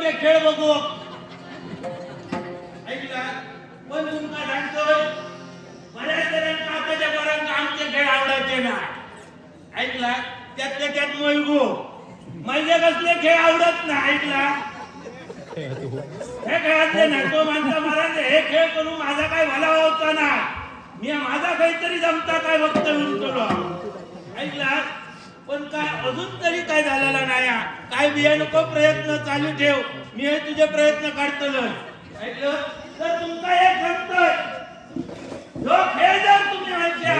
पोरगे खेळ बघू. ऐकला? पण तुमका सांगतोय बऱ्याच जणांना आताच्या पोरांना आमचे खेळ आवडायचे ना. ऐकला? त्यातले त्यात मैगो म्हणजे कसले खेळ आवडत ना ऐकला? हे खेळातले ना तो माणसा महाराज हे खेळ करून माझा काय भला होता ना? मी माझा काहीतरी जमता काय बघतो ऐकला? पण काय अजून तरी काय झालेला काय बिया नको प्रयत्न चालू ठेव. मी हे तुझे प्रयत्न काढतलो ऐकलं? तर तुमचा हे सांगतोय लोक खेळ जर तुम्ही ऐकल्या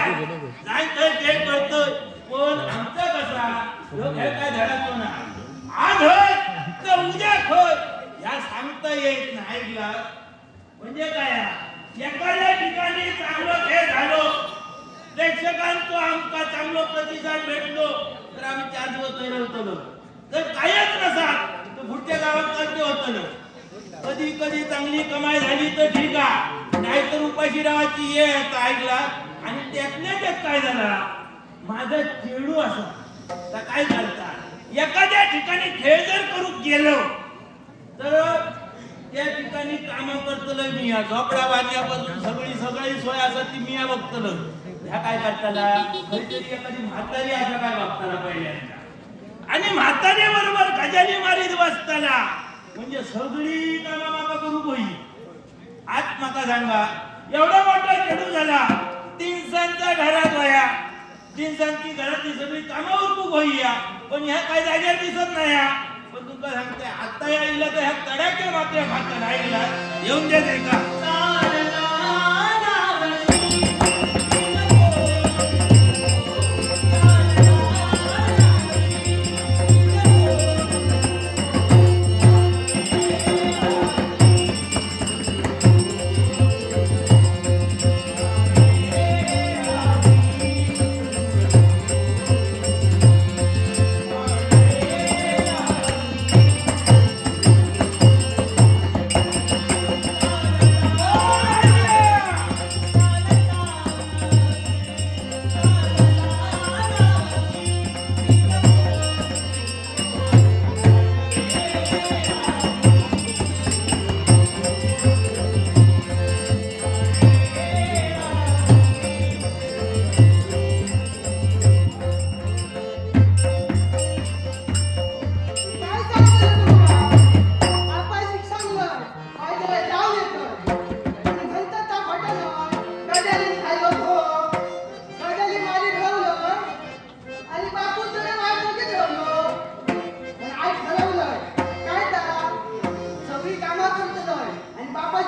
नाही ते खेळ करतोय. पण आमचं कसा लोक खेळ काय धडातो ना आज होय तर उद्या खोय या सांगता येत नाही ऐकला? म्हणजे काय? एखाद्या ठिकाणी चांगलं हे झालो प्रेक्षकांचो आमका चांगलो प्रतिसाद भेटलो तर आम्ही चार दिवस ठरवतलो जर कायच नसा तर पुढच्या गावात करते ना. कधी कधी चांगली कमाई झाली तर ठीक आहे. नाहीतर उपाशी रावाची ये आता ऐकला. आणि त्यातल्या त्यात काय झाला? माझा चेडू असा. तर काय करता एखाद्या ठिकाणी खेळ जर करू गेलो तर त्या ठिकाणी काम करतलं मी. या झोपडा बांधण्यापासून सगळी सगळी सोय असत ती मी या बघतलं ह्या काय करताला तरी एखादी म्हातारी असं काय बघताना पहिल्यांदा? आणि म्हातारे बरोबर गजाली मारीत बसताना. म्हणजे सगळी कामा माका करू होई आज माता सांगा. एवढा मोठा चेडू झाला. तीन घरात वया. तीनसांची घरातली सगळी कामावर खूप होई या पण ह्या काही जागेवर दिसत नाही या. पण तुमका सांगते आता यायला तर ह्या तड्याच्या मात्र खाता राहिला येऊन द्या का?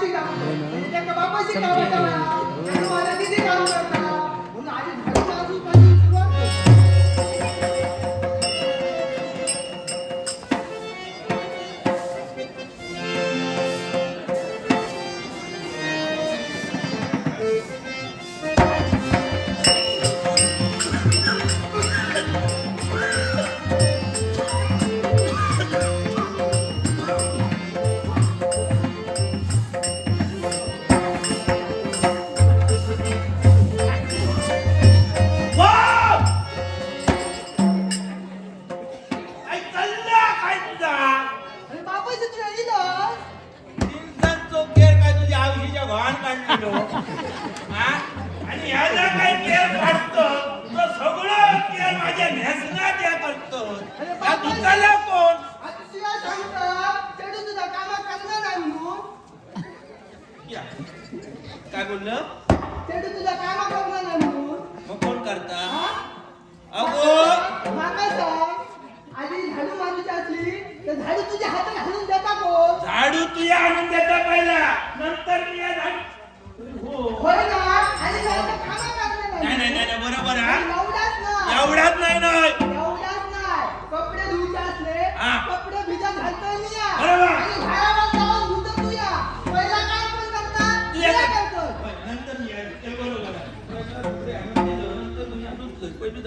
आणि बापाची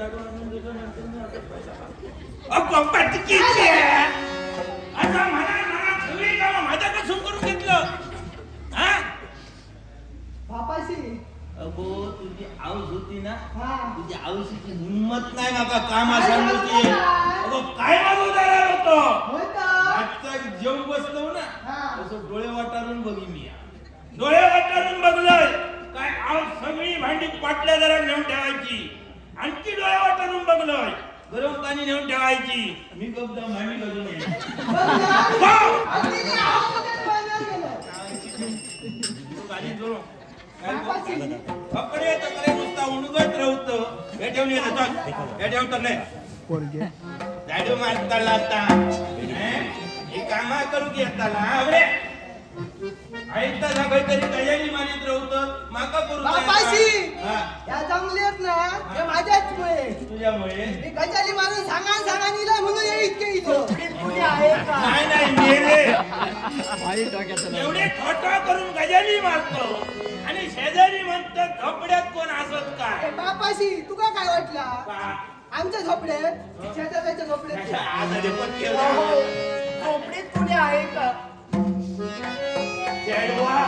म्हणा करून घेतलं हा बापाशी अगो तुझी आऊस होती ना तुझी आऊसीची हिंमत नाही माका काम सांगते काय? अगो काय मागू जाणार होतो आजचा जेवण बसलो ना हा. तसं डोळे वाटारून बघी मी डोळे वाटारून बघलोय काय आव सगळी भांडी पाटल्या जरा नेऊन ठेवायची आणखी डोळे वाटारून बघलोय गरम पाणी नेऊन ठेवायची मी गप जाऊन भांडी घालून येईन. बघ ना. वाव! अगदी मी आहोतच बनवून गेलो. तू गाडी जोडू. काय बापाची. कपडे तकडे नुसता उणगत राहतो हे ठेवून येत चल हे ठेवून तर नाही झाडू मारताला आता हं? कामा करू की येताला आवडे ऐकता जा काहीतरी तयारी मारित राहतो माका करू. हा, या जंगली आहेत ना हे तुझ्यामुळे. मी गजाली मारून सांगा सांगा निला म्हणून हे इतके इथं. कुणी आहे का? नाही नाही मेले. एवढे खोटा करून गजाली मारतो. आणि शेजारी म्हणतात झोपड्यात कोण असत ए, काय बापाशी तुका काय वाटला? बा, आमच्या झोपड्यात? शेजाऱ्याच्या झोपड्यात? पण केलं. झोपडीत कुणी आहे का? जेडवा,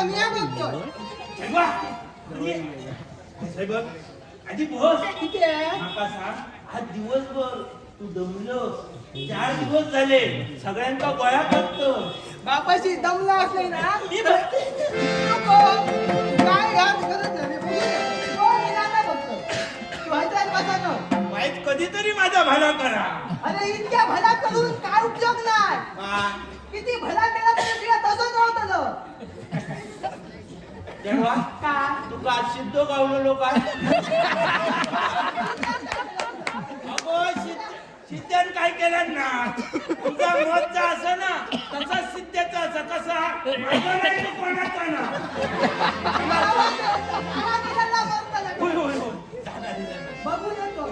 मी बघतोय बघ, आधी बोस किती आहे माका सांग आज दिवसभर तू दमलोस चार दिवस झाले सगळ्यांचा गोळा करतो बापाशी दमला असले ना मी बघते नको. काय घात करत नाही. वाईट कधीतरी माझा भला करा अरे इतक्या भला करून काय उपयोग नाही. किती भला केला तरी तसंच नव्हतं तेव्हा का तुका सिद्ध गावलेलो काय? अगो सिद्धान काय केलं ना? तुझा मतचा असं ना तसा सिद्धाचा असा. कसा? माझा नाही तो कोणाचा ना? होय होय होय. बघू येतो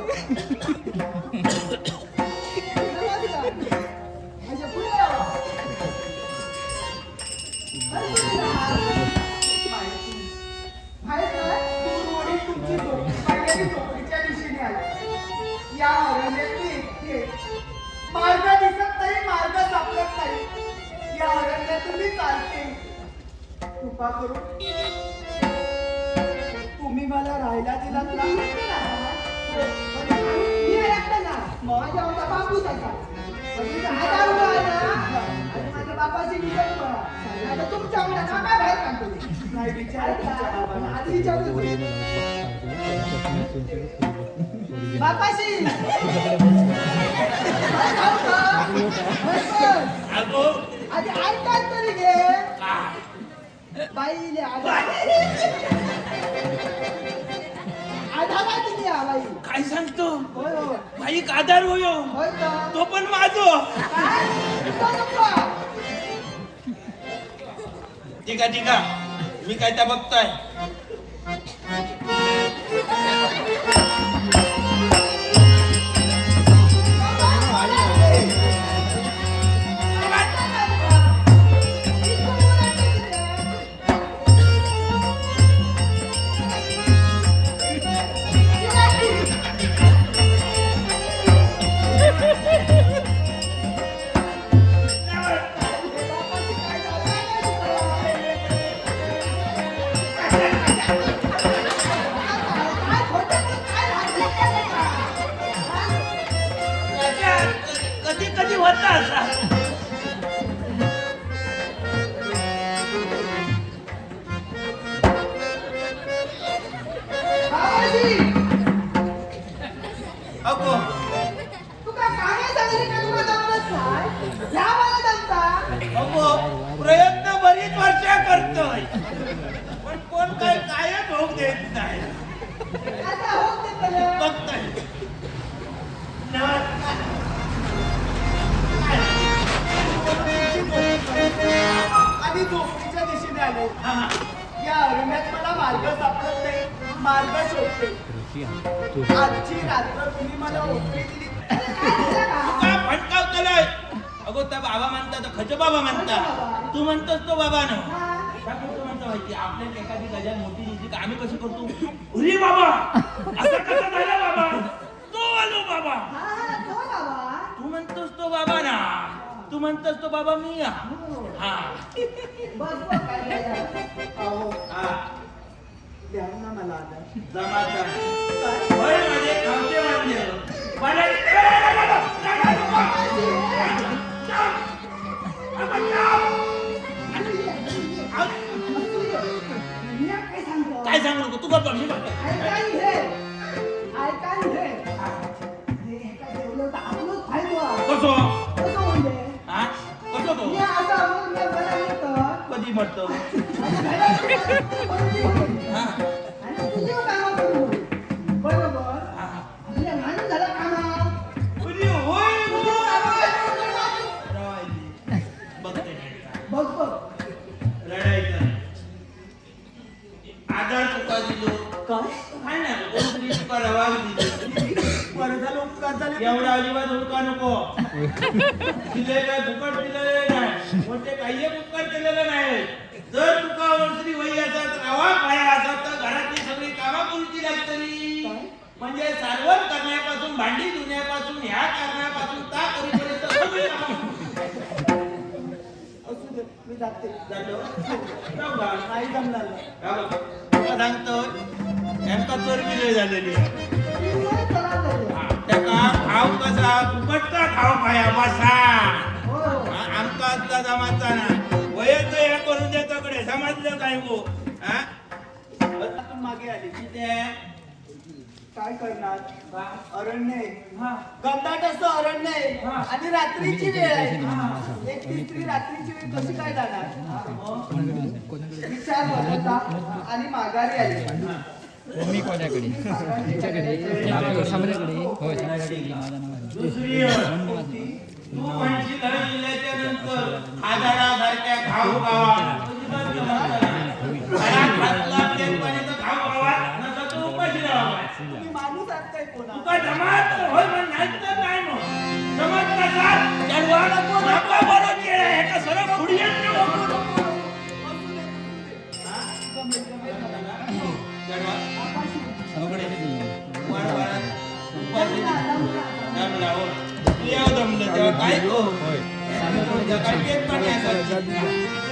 कृपा करून. तुम्ही मला राहायला दिलात ना? माझ्या होता असा म्हणजे माझ्या आता तुमच्या आवडा काय बाहेर काढतो नाही विचार आधी विचारतो बापाशी. आधी ऐकतात तरी घे. बाईले आधार दिली हा. बाई काय सांगतो? होय होय. बाई आधार होयो होय का? तो पण माझो. काय? तो नको ठीक आहे ठीक आहे. मी काय त्या बघतोय? अगो अगो प्रयत्न बरीच वर्ष करतोय. पण कोण काय कायच होऊ देत नाही. बघतोय. आणि झोपडीच्या दिशेने आले. हा. या अरण्यात मला मार्ग सापडत नाही. मार्ग शोधते. आजची रात्र तुम्ही मला दिली. अगो त्या बाबा म्हणता तर खच बाबा म्हणता तू म्हणतोस तो बाबा न तू म्हणतो माहिती? आपल्याला एखादी गजाल मोठी दिसली का आम्ही कसं करतो? उरी बाबा असं कसं झालं बाबा? तो आलो बाबा. हा हा तो बाबा. तू म्हणतोस तो बाबा ना तू म्हणतोस तो बाबा मी हा. हा. द्या ना मला आता जमाचा काय होय मला काय सांगू नको तू गप्प बस. ऐका नि हे ऐका नि हे आधार तुका दिलो. काय? काय ना कोणतरी तुका रवा दिली. बरं झालं उपकार झाले. एवढा अजिबात हुडका नको. दिले काय फुकट दिलेले नाही. मोठे काही उपकार केलेले नाही. जर तुका वर्षी वही असत रवा पाया असत तर घरातली सगळी कामा करूची लागतली म्हणजे सारवण करण्यापासून भांडी धुण्यापासून ह्या कारणापासून त्या करीपर्यंत सगळी कामं असू दे मी जाते. जातो. जाऊ? नाही जमणार. हा बघ. तुला सांगतो नेमका चरबी लय तरी. हा, त्याका खाव कसा? फुकटचा खाव पाया बसा हो. आमका असला जमाचा ना वयच हे करून देतोकडे समजलं काय गो हा? मागे आली किती काय करणार? अरण्य आहे. हा. घनदाट असं अरण्य आहे. हा. आणि रात्रीची वेळ आहे. एक स्त्री रात्रीची वेळ कशी काय जाणार? विचार होत आणि माघारी आली. मी कोणाकडे? आहे दुसरी नंतर राहावा तुम्ही माणूस आहात काय कोणा तुका जमात होय पण नाही तर काय मग जमात कसा चढवा नको नका बरं केलं हे का सरळ पुढे येत नको हा? चढवा. सगळे वाढ वाढ. उपाशी. दमला हो. तू यावं दमलं तेव्हा काय तो? होय काय पेट पाणी असायची.